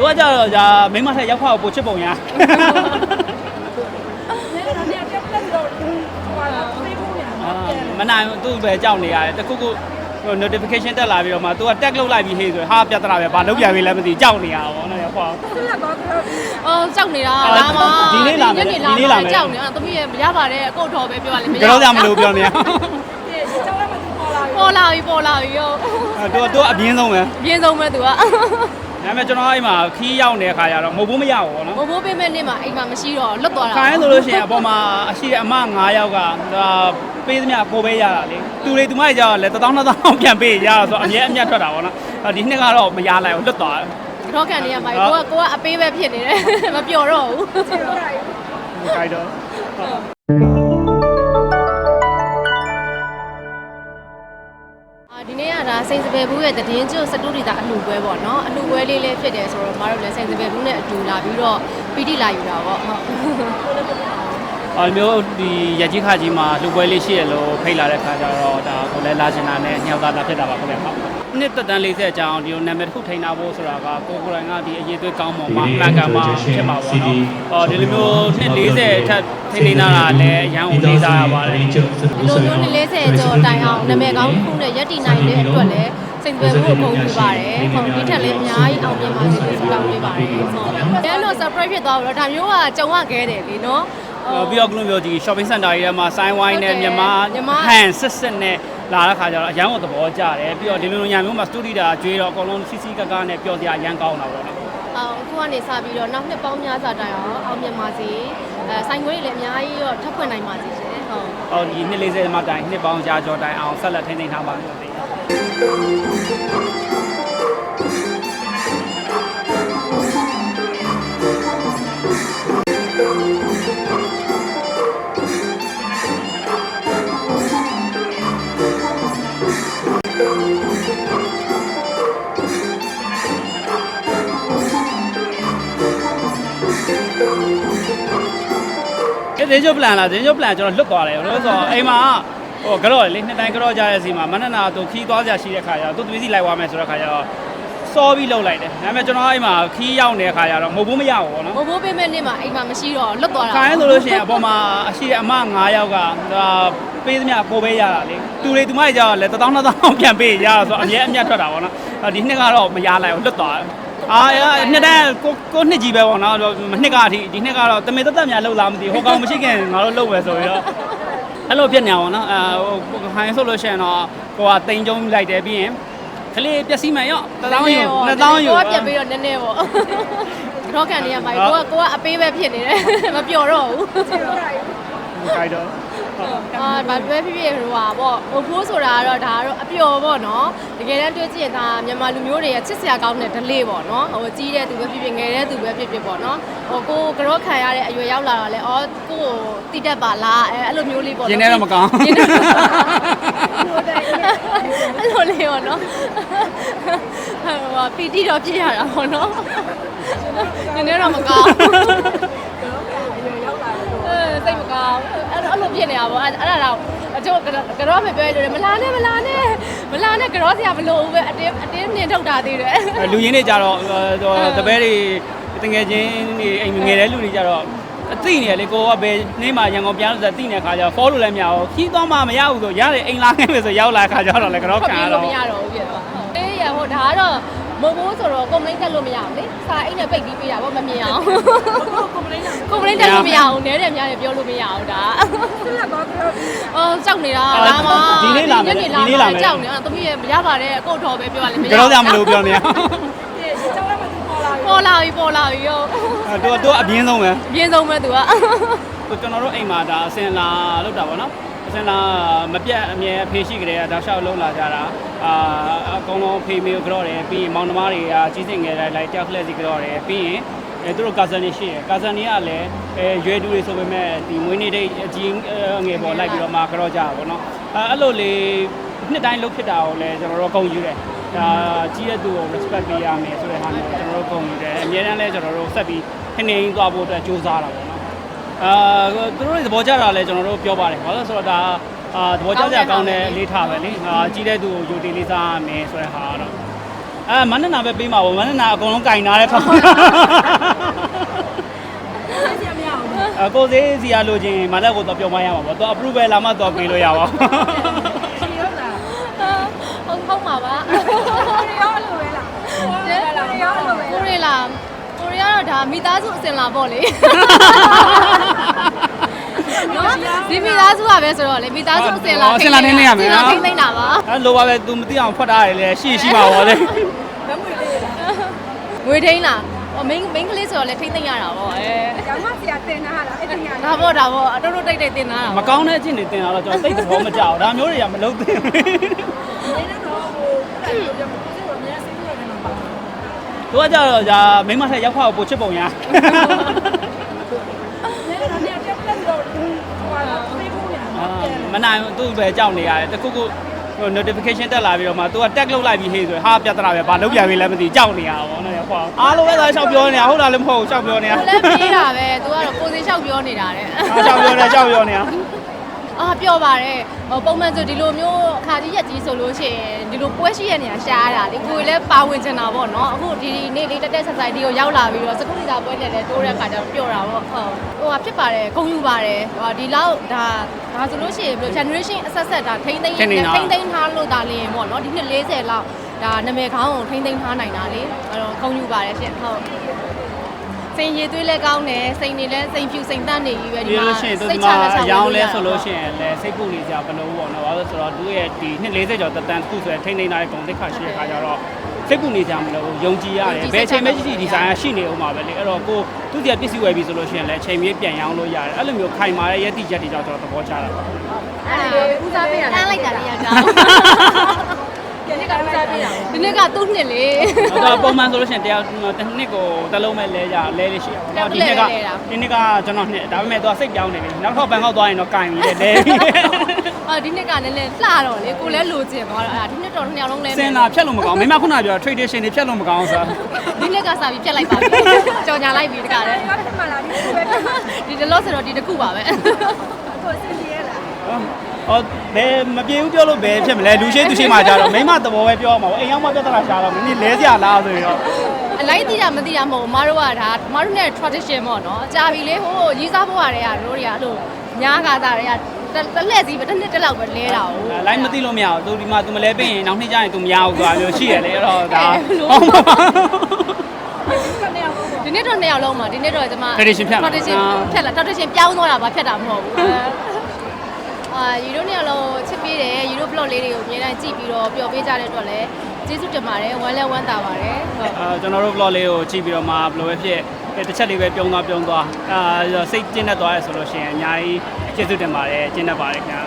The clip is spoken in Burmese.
သူကကြတော့ဒါမိန်းမထက်ရောက်ခွာကိုပိုချစ်ပုံရမနိုင်သူ့ပဲကြောက်နေရတယ်တခုခု notification တက်လာပြီးတော့မှ तू က tag လုပ်လိုက်ပြီးဟေးဆိုဟာပြဿနာပဲဘာလုပ်ပြန်ပြီလဲမသိကြောက်နေရတာပေါ့နော်ရောက်ခွာ အော်ကြောက်နေတာဒါမှဒီနေ့လာမယ်ဒီနေ့လာမယ် ကြောက်နေတာသမီးရမရပါနဲ့အကုတ်တော်ပဲပြောရလိမ့်မယ်ကတော့ကြမလို့ပြောနေရပေါ်လာပြီပေါ်လာပြီဟုတ် အဲ तू तू အပြင်းဆုံးပဲ အပြင်းဆုံးပဲသူက ဒါပေမဲ့ကျွန်တော်အဲ့မှာခီးရောက်နေတဲ့ခါကျတော့မဟုတ်ဘူးမရဘူးပေါ့နော်ဘိုးဘိုးပေးမဲ့နေ့မှာအိမ်မှာမရှိတော့လွတ်သွားတာခိုင်းဆိုလို့ရှိရင်အပေါ်မှာအရှိအမ9ယောက်ကဒါပေးသမျှကိုပဲရတာလေသူတွေသူမတွေကြောက်လဲ1000 2000ပြန်ပေးရတာဆိုတော့အမြဲအမြတ်ထွက်တာပေါ့နော်အဲ့ဒီနှစ်ကတော့မရလိုက်ဘူးလွတ်သွားတယ် တော့ကန်နေရမှာကိုကကိုကအပေးပဲဖြစ်နေတယ်မပျော်တော့ဘူးခြေတော့တာ စိန်စပယ်ဘူးရဲ့တည်င်းကျွတ်စတူဒီတာအလှပွဲပေါ့နော်အလှပွဲလေးလေးဖြစ်တယ်ဆိုတော့မတို့လည်းစိန်စပယ်ဘူးနဲ့အတူလာပြီးတော့ပီတိလာယူတာပေါ့ဟုတ်အဲ့မျိုးဒီရကြီးခါကြီးမှာလှုပ်ပွဲလေးရှိရလို့ဖိတ်လာတဲ့ခါကျတော့ဒါကိုလည်းလာချင်တာနဲ့ညောက်သားတာဖြစ်တာပါခင်ဗျာဟုတ် နှစ်သက်တမ်း40အကြောင်းဒီလိုနာမည်တစ်ခုထိန်းထားဖို့ဆိုတာကကိုကိုယ်တိုင်ကဒီအရေးသွေးကောင်းပုံမှာမှန်ကန်မှာဖြစ်မှာပေါ့နော်။အော်ဒီလိုမျိုးနှစ်40ထက်ထိန်းနေတာကလည်းအရန်ကိုလေးစားရပါတယ်။ဒီလိုမျိုးနဲ့40ကျော်တိုင်အောင်နာမည်ကောင်းတစ်ခုနဲ့ရက်တည်နိုင်တဲ့အတွက်လည်းစိတ်သွဲမှုကိုဂုဏ်ယူပါတယ်။ဟုတ်ဒီထက်လည်းအများကြီးအောင်မြင်ပါစေလို့ဆုတောင်းပေးပါတယ်။ဟုတ်။အဲတော့ surprise ဖြစ်သွားတော့ဒါမျိုးကကြုံရခဲ့တယ်လीနော်။အော်ပြီးတော့ကလုံးမျိုးဒီ shopping center တွေထဲမှာဆိုင်းဝိုင်းနဲ့ဟုတ်တယ်မြန်မာမြန်မာဟန်စစ်စစ်နဲ့ လာတဲ့ခါကျတော့အရန်ကိုသဘောကျတယ်ပြီးတော့ဒီလိုလိုညာမျိုးမှာစတူဒီတာကျွေးတော့အကုန်လုံးစီစီကကနဲ့ပျော်စရာအရန်ကောင်းတာပေါ့နော်အော်အခုကနေစပြီးတော့နောက်နှစ်ပေါင်းများစွာတိုင်အောင်အောင်မြင်ပါစေအဲဆိုင်ခွေးတွေလည်းအများကြီးတော့ထပ်ဖွင့်နိုင်ပါစေရှင်ဟုတ်။အော်ဒီနှစ်40မှာတိုင်နှစ်ပေါင်းကြာကြောတိုင်အောင်ဆက်လက်ထိန်းသိမ်းထားပါလို့သိတယ် ကဲဒင်းကျုပ်ပလန်လားဒင်းကျုပ်ပလန်ကျွန်တော်လွတ်သွားတယ်လို့ဆိုတော့အိမ်မှာဟိုကြော့လေနှစ်တိုင်းကြော့ကြတဲ့စီမှာမနက်နာသူခီးသွားကြရှိတဲ့ခါကျတော့သူသမီးစီလိုက်သွားမယ်ဆိုတဲ့ခါကျတော့စောပြီးလှုပ်လိုက်တယ်ဒါပေမဲ့ကျွန်တော်အိမ်မှာခီးရောက်နေတဲ့ခါကျတော့မဟုတ်ဘူးမရဘူးပေါ့နော်ဘိုးဘိုးပေးမဲ့နေ့မှာအိမ်မှာမရှိတော့လွတ်သွားတာခိုင်းဆိုလို့ရှိရင်အပေါ်မှာအရှိအမ9ယောက်ကဒါပေးသမျှကိုပဲရတာလေသူတွေသူမတွေကြောက်လဲ1000 2000ပြန်ပေးရတာဆိုတော့အမြဲအမြတ်ထွက်တာပေါ့နော်အဲ့ဒီနှစ်ကတော့မရလိုက်ဘူးလွတ်သွားတယ် အာအဲ့နှစ်တန်းကိုကိုနှစ်ကြီးပဲပေါ့နော်နှစ်ကအထိဒီနှစ်ကတော့တမေတက်တက်များလှုပ်လာမသိဘူးဟိုကောင်မရှိခင်ငါတို့လှုပ်ပဲဆိုပြီးတော့အဲ့လိုဖြစ်နေအောင်နော်အဲဟိုခိုင်းဆိုလို့ရှိရင်တော့ကိုကတိန်ကျုံလိုက်တယ်ပြီးရင်ကလေးပျက်စီးမှန်ရော1000ယူ1000ယူကိုကပြက်ပြီးတော့နည်းနည်းပေါ့တော့ကန်နေရမှာကိုကကိုကအပေးပဲဖြစ်နေတယ်မပျော်တော့ဘူး ခြေတော့တာခိုင်းတော့အာဗတ်တွဲဖြစ်ဖြစ်ဟိုဟာပေါ့ဟိုဖိုးဆိုတာကတော့ဒါကတော့အပျော်ပေါ့နော်တကယ်တမ်းတွေးကြည့်ရင်ဒါမြန်မာလူမျိုးတွေရဲ့ချစ်စရာကောင်းတဲ့ delay ပေါ့နော်ဟိုကြီးတဲ့သူပဲဖြစ်ဖြစ်ငယ်တဲ့သူပဲဖြစ်ဖြစ်ပေါ့နော်ဟိုကိုကတော့ခံရတဲ့အရွယ်ရောက်လာတာလဲအော်ကိုကိုတိတက်ပါလားအဲအဲ့လိုမျိုးလေးပေါ့ရင်းနေတော့မကောင်းရင်းနေတော့အဲ့လိုလေးပေါ့နော်ဟိုပီတီတော့ပြရတာပေါ့နော်ရင်းနေတော့မကောင်း ရောက်လာတယ် အဲစိတ်မကောင်းအဲ့တော့အဲ့လို ဖြစ်နေတာပေါ့အဲ့အဲ့ဒါတော့အကျိုးကတော့မပြောရလို့မလာနဲ့မလာနဲ့မလာနဲ့ကြောစရာမလိုဘူးပဲအတင်းအတင်းနှင်ထုတ်တာသေးတယ်အဲလူရင်းတွေကြတော့ဟိုတပည့်တွေတငယ်ချင်းတွေအိမ်ငယ်တဲ့လူတွေကြတော့အသိနေရလေကိုကဘယ်နေ့မှရန်ကုန်ပြန်လို့ဆိုသိနေတဲ့ခါကျတော့ follow လည်းမရဘူးခီးသွားမှမရဘူးဆိုရတယ်အိမ်လာခဲ့မယ်ဆိုရောက်လာခါကျတော့လည်းကတော့ထွက်ခံရပြေးတော့လို့မရတော့ဘူးပြတော့အေးရဟိုဒါကတော့ မဟုတ်ဘူးဆိုတော့ကွန်ပလိန်းတက်လို့မရဘူးလေစာအိတ်နဲ့ပိတ်ပြီးပေးတာပေါ့မမြင်အောင်ကွန်ပလိန်းလာကွန်ပလိန်းတက်လို့မရဘူးနဲတယ်များတယ်ပြောလို့မရဘူးဒါသူရတော့တော့အော်ကြောက်နေတာလာမညနေလာမကြောက်နေတာသမီးရမရပါတယ်အကုတ်တော်ပဲပြောရလိမ့်မယ်ကြောက်ကြမလို့ပြောနေရဒီကျောင်းလည်းမသူပေါ်လာပြီပေါ်လာပြီပေါ်လာပြီရောအဲသူသူအပြင်းဆုံးပဲအပြင်းဆုံးပဲသူကဟိုကျွန်တော်တို့အိမ်မှာဒါအစင်လာလောက်တာပေါ့နော်အ စင်လာမပြတ်အမြဲအဖေရှိကြတဲ့ကဒါရှောက်လုံးလာကြတာအာအကုန်လုံးဖေမေကိုကြော့တယ်ပြီးရင်မောင်နှမတွေကကြီးစင်ငယ်လိုက်လိုက်ကြောက်လက်စီကြော့တယ်ပြီးရင်အဲသူတို့ကာဇန်တွေရှိတယ်ကာဇန်တွေကလည်းအဲရွယ်တူတွေဆိုပေမဲ့ဒီမွေးနေ့တိတ်အကြီးငယ်ပေါ်လိုက်ပြီးတော့မှကြော့ကြတာပေါ့နော်အဲအဲ့လိုလေးနှစ်တိုင်းလုပ်ဖြစ်တာကိုလည်းကျွန်တော်တို့အကုန်ယူတယ်ဒါကြီးတဲ့သူကို respect ပေးရမယ်ဆိုတဲ့ဟာမျိုးကျွန်တော်တို့အကုန်ယူတယ်အများတန်းလည်းကျွန်တော်တို့ဆက်ပြီးခနေရင်သွားဖို့အတွက်ကြိုးစားတာပေါ့နော် အာသူတို့တွေသဘောကျတာလဲကျွန်တော်တို့ပြောပါတယ်ဘာလို့လဲဆိုတော့ဒါအာသဘောကျကြကောင်းတဲ့အလေးထားပဲလေအာကြီးတဲ့သူကိုယူတီလေးစားရမယ်ဆိုတဲ့ဟာကတော့အဲမန္တနာပဲပေးမှာပေါ့မန္တနာအကုန်လုံးကင်ထားတဲ့ခါဆက်ကြမရအောင်အကိုသေးစီရလိုချင်မလက်ကိုတော့ပြောမရမှာပေါ့သူ approve လာမှတော့ပေးလို့ရပါရှ ဒါမိသားစုအစင်လာပေါ့လေနော်ဒီမိသားစုကပဲဆိုတော့လေမိသားစုအစင်လာထိမ့်သိမ့်တာပါအဲလိုပါပဲ तू မသိအောင်ဖွက်ထားရတယ်လေရှိရှိမှာပေါ့လေဘယ်မွေလေးလားငွေထိန်းတာဟို main main ကလေးဆိုတော့လေထိမ့်သိမ့်ရတာပေါ့အဲကျောင်းမဆရာတင်တာဟာလားအဲ့ဒီညာဒါပေါ့ဒါပေါ့အတော်တော်တိတ်တိတ်တင်တာမကောင်းတဲ့အချင်းတွေတင်လာတော့ကျွန်တော်သိတဲ့ဘောမကြောက်ဒါမျိုးတွေကမလုပ်သင့်ဘူးနေတော့ဟို သူကကြတော့ဒါမိမထက်ရောက်ဖောက်ပို့ချစ်ပုံရနေတော့နေတက်တက်တော့ဟိုဟာဖေးဖို့ညာမနိုင်သူ့ပဲကြောက်နေရတယ်တခုခုဟို notification တက်လာပြီးတော့မှ तू က tag လုပ်လိုက်ပြီးဟေးဆိုဟာပြဿနာပဲဘာလုပ်ပြန်ပြီလဲမသိကြောက်နေရတာပေါ့နော်ဟောအားလုံးပဲသာရှောက်ပြောနေတာဟုတ်လားလည်းမဟုတ်ရှောက်ပြောနေတာကိုလည်းပြေးတာပဲသူကတော့ကိုစီလျှောက်ပြောနေတာတဲ့ရှောက်ပြောနေရှောက်ပြောနေတာ အာပြောပါတယ်ဟိုပုံမှန်ဆိုဒီလိုမျိုးအခါကြီးရက်ကြီးဆိုလို့ရှိရင်ဒီလိုပွဲရှိရနေရရှားရတာလေကိုယ်လည်းပါဝင်ချင်တာပေါ့နော်အခုဒီနေ့လေးတက်တက်ဆက်ဆိုင်ဒီကိုရောက်လာပြီးတော့စကုလီတာပွဲနဲ့လည်းတိုးတဲ့ခါကျတော့ပျော့တာပေါ့ဟုတ်ဟိုဟာဖြစ်ပါတယ်ဂုံယူပါတယ်ဟိုဒီလောက်ဒါဒါဆိုလို့ရှိရင်ဘယ်လို generation အဆက်ဆက်ဒါထိမ့်သိမ့်ထိမ့်သိမ့်ထားလို့ဒါလေးပေါ့နော်ဒီနှစ်40လောက်ဒါနာမည်ခေါင်းကိုထိမ့်သိမ့်ထားနိုင်တာလေအဲ့တော့ဂုံယူပါတယ်ရှင့်ဟုတ် စိန်ရည်သွေးလည်းကောင်းတယ်စိန်နေလည်းစိန်ဖြူစိန်တန့်နေကြီးပဲဒီဒီလိုမှာရှိရင်သူစိဒီတ်ချမှာလက်ချရောင်းလဲဝေးဆိုရလို့တာရှိရင်လဲစိတ်ပူနေကြဘလို့ပေါ့နော်ဘာလို့ဆိုတော့သူရဲ့ဒီနှစ်40ကျော်တက်တန်းတစ်ခုဆိုရင်ထိန်းသိမ်းထားတဲ့ဂုံတိတ်ခါရှိတဲ့ခါကျတော့စိတ်ပူနေကြမလို့ယုံကြည်ရတယ်ဘယ်အချိန်မှကြည့်ဒီဇိုင်းကရှိနေအောင်ပါပဲလေအဲ့တော့ကိုသူ့စီကပစ္စည်းဝယ်ပြီဆိုလို့ရှိရင်လည်းအချိန်မြေးပြန်ရောင်းလို့ရတယ်အဲ့လိုမျိုးခိုင်မာတဲ့ယက်တိချက်တွေကြောင့်ကျွန်တော်သဘောချတာပါ အဲ့ဒါဦးစားပေးတာတန်းလိုက်တာလေးရကြော င်းဒီနေ့ကဦးစားပေးတာဒီနေ့ကသူ့နှစ်လေတော့ပုံမှန်ဆိုလို့ရှိရင်တရားတစ်နှစ်ကိုတစ်လုံးပဲလဲကြလဲလေးရှိအောင်ဒီနှစ်ကဒီနှစ်ကကျွန်တော်နှစ်ဒါပေမဲ့သူကစိတ်ပြောင်းနေပြီနောက်တစ်ခါဘန်ကောက်သွားရင်တော့ကင်ပြီလဲပြီအာဒီနှစ်ကလည်းလည်းလှတော့လေကိုလည်းလိုချင်သွားတော့အဲ့ဒါဒီနှစ်တော့နှစ်ယောက်လုံးလဲစင်လာဖြတ်လို့မကောင်းမိမခုနကပြော tradition တွေဖြတ်လို့မကောင်းဆိုဒီနှစ်ကစားပြီးပြက်လိုက်ပါပြီကြော်ညာလိုက်ပြီတခါလေငါတက်မှလာပြီကိုပဲတက်မှဒီတလို့ဆိုတော့ဒီတစ်ခုပါပဲကိုစင်ကြီးရလား ဟောဘယ်မပြေဘူးပြောလို့ဘယ်ဖြစ်မလဲလူရှိသူရှိမှကြတော့မိမသဘောပဲပြောမှာပေါ့အိမ်ရောက်မှပြဿနာရှာတော့မင်းလဲစရာလားဆိုတော့ အလိုက်တိတာမတိတာမဟုတ်ဘူးမတို့ကဒါမတို့နဲ့ tradition ပေါ့နော်ကြာပြီလေဟိုရေးစားဖို့ရတယ်ကတို့တွေကအဲ့လိုညားကားတာတွေကတလက်စီပဲတစ်နှစ်တစ်လောက်ပဲလဲတာ哦 လိုင်းမသိလို့မရဘူးသူဒီမှာ तू မလဲပြင်ရင်နောက်နှစ်ကျရင် तू မရဘူးဆိုတာမျိုးရှိရလေအဲ့တော့ဒါ ကနေအောင် ဒီနေ့တော့နှစ်ယောက်လုံးမှာဒီနေ့တော့ကျွန်မ Tradition ဖြတ်မှာ tradition ဖြတ်လာ tradition ပြောင်းသွားတာပါဖြတ်တာမဟုတ်ဘူး အာယူရိုနှစ်ယောက်လုံးချစ်ပေးတယ်ယူရို blog လေးတွေကိုအများကြီးကြည့်ပြီးတော့ပျော်ပေးကြတဲ့အတွက်လည်းကျေးဇူးတင်ပါတယ်ဝမ်းလဲဝမ်းသာပါတယ်ဟုတ်အာကျွန်တော်တို့ vlog လေးကိုကြည့်ပြီးတော့မှဘယ်လိုပဲဖြစ်တစ်ချက်လေးပဲပြုံးသွားပြုံးသွားအာစိတ်ကျဉ်းတတ်သွားရဲဆိုလို့ရှိရင်အများကြီးကျေးဇူးတင်ပါတယ်ကျဉ်းတတ်ပါတယ်ခင်ဗျာ